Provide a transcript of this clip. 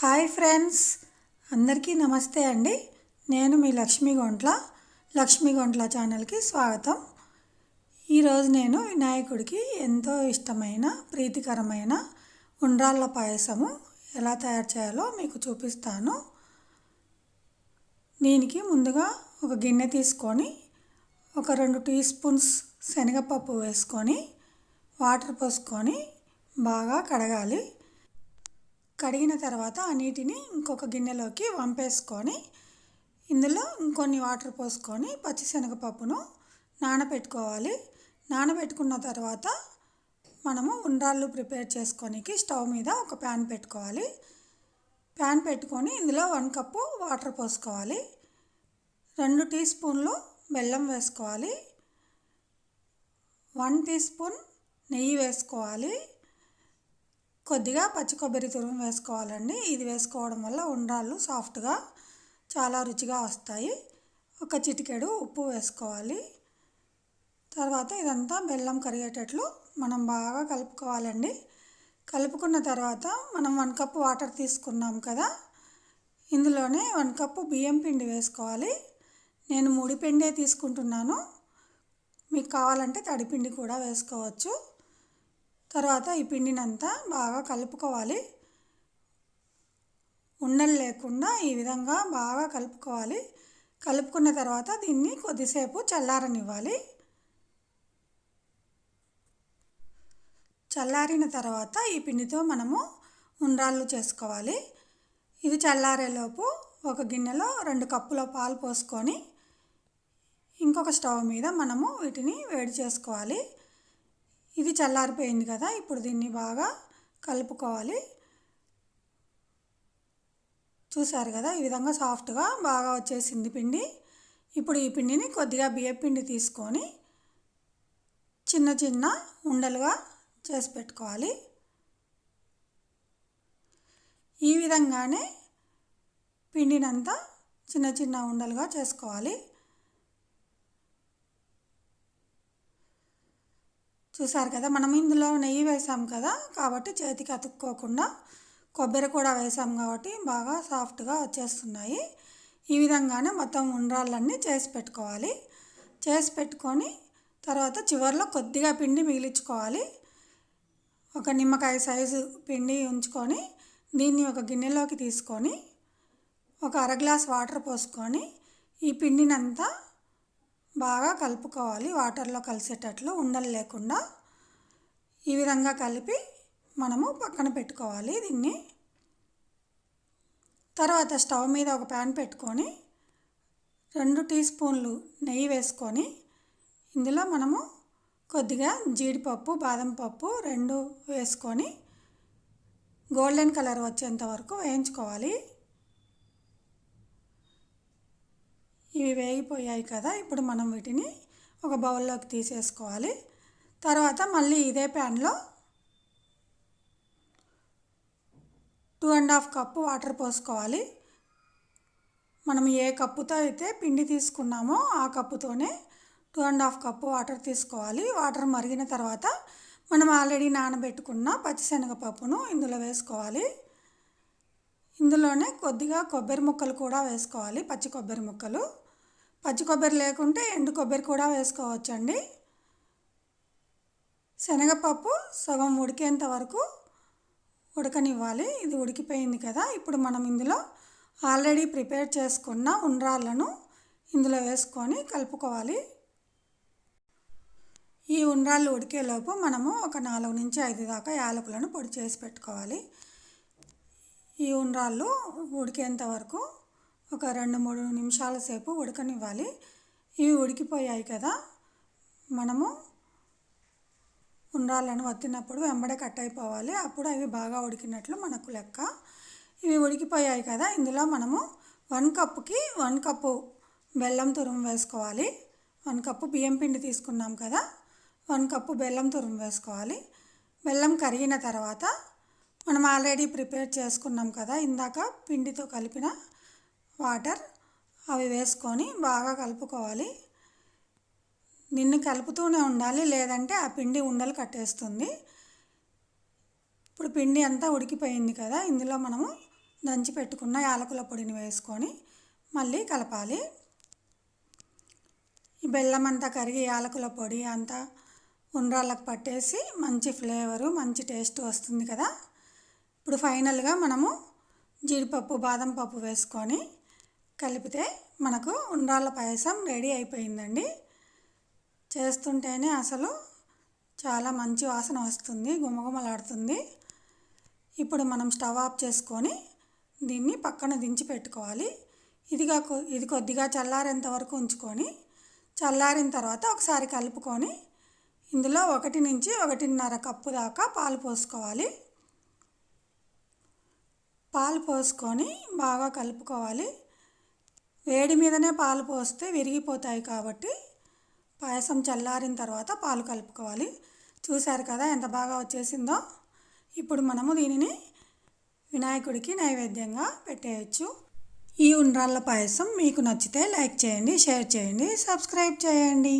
Hi friends అందరికీ నమస్తే అండి. నేను మీ లక్ష్మీ గొంట్ల లక్ష్మీ గొంట్ల ఛానల్కి స్వాగతం. ఈరోజు నేను వినాయకుడికి ఎంతో ఇష్టమైన ప్రీతికరమైన ఉండ్రాళ్ళ పాయసము ఎలా తయారు చేయాలో మీకు చూపిస్తాను. దీనికి ముందుగా ఒక గిన్నె తీసుకొని ఒక రెండు టీ స్పూన్స్ శనగపప్పు వేసుకొని వాటర్ పోసుకొని బాగా కడగాలి. కడిగిన తర్వాత ఆ నీటిని ఇంకొక గిన్నెలోకి వంపేసుకొని ఇందులో ఇంకొన్ని వాటర్ పోసుకొని పచ్చిశనగపప్పును నానబెట్టుకోవాలి. నానబెట్టుకున్న తర్వాత మనము ఉండ్రాళ్ళు ప్రిపేర్ చేసుకోనికి స్టవ్ మీద ఒక ప్యాన్ పెట్టుకోవాలి. ప్యాన్ పెట్టుకొని ఇందులో వన్ కప్పు వాటర్ పోసుకోవాలి. రెండు టీ స్పూన్లు బెల్లం వేసుకోవాలి. వన్ టీ స్పూన్ నెయ్యి వేసుకోవాలి. కొద్దిగా పచ్చి కొబ్బరి తురుము వేసుకోవాలండి. ఇది వేసుకోవడం వల్ల ఉండ్రాళ్ళు సాఫ్ట్గా చాలా రుచిగా వస్తాయి. ఒక చిటికెడు ఉప్పు వేసుకోవాలి. తర్వాత ఇదంతా బెల్లం కరిగేటట్లు మనం బాగా కలుపుకోవాలండి. కలుపుకున్న తర్వాత మనం వన్ కప్ వాటర్ తీసుకున్నాం కదా ఇందులోనే వన్ కప్పు బియ్యం పిండి వేసుకోవాలి. నేను ముడి పిండే తీసుకుంటున్నాను. మీకు కావాలంటే తడిపిండి కూడా వేసుకోవచ్చు. తర్వాత ఈ పిండినంతా బాగా కలుపుకోవాలి. ఉండలు లేకుండా ఈ విధంగా బాగా కలుపుకోవాలి. కలుపుకున్న తర్వాత దీన్ని కొద్దిసేపు చల్లారనివ్వాలి. చల్లారిన తర్వాత ఈ పిండితో మనము ఉండ్రాళ్ళు చేసుకోవాలి. ఇది చల్లారేలోపు ఒక గిన్నెలో రెండు కప్పుల పాలు పోసుకొని ఇంకొక స్టవ్ మీద మనము వీటిని వేడి చేసుకోవాలి. ఇది చల్లారిపోయింది కదా ఇప్పుడు దీన్ని బాగా కలుపుకోవాలి. చూసారు కదా ఈ విధంగా సాఫ్ట్గా బాగా వచ్చేసింది పిండి. ఇప్పుడు ఈ పిండిని కొద్దిగా బియ్య పిండి తీసుకొని చిన్న చిన్న ఉండలుగా చేసి పెట్టుకోవాలి. ఈ విధంగానే పిండినంతా చిన్న చిన్న ఉండలుగా చేసుకోవాలి. చూసారు కదా మనం ఇందులో నెయ్యి వేసాం కదా కాబట్టి చేతికి అతుక్కోకుండా కొబ్బరి కూడా వేసాం కాబట్టి బాగా సాఫ్ట్గా వచ్చేస్తున్నాయి. ఈ విధంగానే మొత్తం ఉండ్రాళ్ళన్నీ చేసి పెట్టుకోవాలి. చేసి పెట్టుకొని తర్వాత చివరిలో కొద్దిగా పిండి మిగిలించుకోవాలి. ఒక నిమ్మకాయ సైజు పిండి ఉంచుకొని దీన్ని ఒక గిన్నెలోకి తీసుకొని ఒక అర గ్లాస్ వాటర్ పోసుకొని ఈ పిండినంతా బాగా కలుపుకోవాలి. వాటర్లో కలిసేటట్లు ఉండలు లేకుండా ఈ విధంగా కలిపి మనము పక్కన పెట్టుకోవాలి దీన్ని. తర్వాత స్టవ్ మీద ఒక ప్యాన్ పెట్టుకొని రెండు టీ స్పూన్లు నెయ్యి వేసుకొని ఇందులో మనము కొద్దిగా జీడిపప్పు బాదం పప్పు రెండు వేసుకొని గోల్డెన్ కలర్ వచ్చేంత వరకు వేయించుకోవాలి. ఇవి వేగిపోయాయి కదా ఇప్పుడు మనం వీటిని ఒక బౌల్లోకి తీసేసుకోవాలి. తర్వాత మళ్ళీ ఇదే ప్యాన్లో two and half cup water పోసుకోవాలి. మనం ఏ కప్పుతో అయితే పిండి తీసుకున్నామో ఆ కప్పుతోనే two and half cup water తీసుకోవాలి. వాటర్ మరిగిన తర్వాత మనం ఆల్రెడీ నానబెట్టుకున్న పచ్చిశనగపప్పును ఇందులో వేసుకోవాలి. ఇందులోనే కొద్దిగా కొబ్బరి ముక్కలు కూడా వేసుకోవాలి పచ్చి కొబ్బరి ముక్కలు. పచ్చి కొబ్బరి లేకుంటే ఎండు కొబ్బరి కూడా వేసుకోవచ్చండి. శనగపప్పు సగం ఉడికేంత వరకు ఉడకనివ్వాలి. ఇది ఉడికిపోయింది కదా. ఇప్పుడు మనం ఇందులో ఆల్రెడీ ప్రిపేర్ చేసుకున్న ఉండ్రాళ్ళను ఇందులో వేసుకొని కలుపుకోవాలి. ఈ ఉండ్రాళ్ళు ఉడికేలోపు మనము ఒక నాలుగు నుంచి ఐదు దాకా యాలకులను పొడి చేసి పెట్టుకోవాలి. ఈ ఉండ్రాళ్ళు ఉడికేంత వరకు ఒక రెండు మూడు నిమిషాల సేపు ఉడకనివ్వాలి. ఇవి ఉడికిపోయాయి కదా. మనము ఉండ్రాళ్ళను వత్తినప్పుడు వెంబడే కట్ అయిపోవాలి. అప్పుడు అవి బాగా ఉడికినట్లు మనకు లెక్క. ఇవి ఉడికిపోయాయి కదా. ఇందులో మనము వన్ కప్పుకి వన్ కప్పు బెల్లం తురుము వేసుకోవాలి. వన్ కప్పు బియ్యం పిండి తీసుకున్నాం కదా. వన్ కప్పు బెల్లం తురుము వేసుకోవాలి. బెల్లం కరిగిన తర్వాత మనం ఆల్రెడీ ప్రిపేర్ చేసుకున్నాం కదా. ఇందాక పిండితో కలిపిన వాటర్ అవి వేసుకొని బాగా కలుపుకోవాలి. నిన్ను కలుపుతూనే ఉండాలి లేదంటే ఆ పిండి ఉండలు కట్టేస్తుంది. ఇప్పుడు పిండి అంతా ఉడికిపోయింది కదా ఇందులో మనము దంచి పెట్టుకున్న యాలకుల పొడిని వేసుకొని మళ్ళీ కలపాలి. ఈ బెల్లం అంతా కరిగి యాలకుల పొడి అంతా ఉండ్రాళ్ళకు పట్టేసి మంచి ఫ్లేవరు మంచి టేస్ట్ వస్తుంది కదా. ఇప్పుడు ఫైనల్గా మనము జీడిపప్పు బాదం పప్పు వేసుకొని కలిపితే మనకు ఉండ్రాళ్ళ పాయసం రెడీ అయిపోయిందండి. చేస్తుంటేనే అసలు చాలా మంచి వాసన వస్తుంది గుమగుమలాడుతుంది. ఇప్పుడు మనం స్టవ్ ఆఫ్ చేసుకొని దీన్ని పక్కన దించి పెట్టుకోవాలి. ఇదిగా ఇది కొద్దిగా చల్లారేంత వరకు ఉంచుకొని చల్లారిన తర్వాత ఒకసారి కలుపుకొని ఇందులో ఒకటి నుంచి ఒకటిన్నర కప్పు దాకా పాలు పోసుకోవాలి. పాలు పోసుకొని బాగా కలుపుకోవాలి. వేడి మీదనే పాలు పోస్తే విరిగిపోతాయి కాబట్టి పాయసం చల్లారిన తర్వాత పాలు కలుపుకోవాలి. చూశారు కదా ఎంత బాగా వచ్చేసిందో? ఇప్పుడు మనము దీనిని వినాయకుడికి నైవేద్యంగా పెట్టేయచ్చు. ఈ ఉండ్రాళ్ళ పాయసం మీకు నచ్చితే లైక్ చేయండి షేర్ చేయండి సబ్స్క్రైబ్ చేయండి.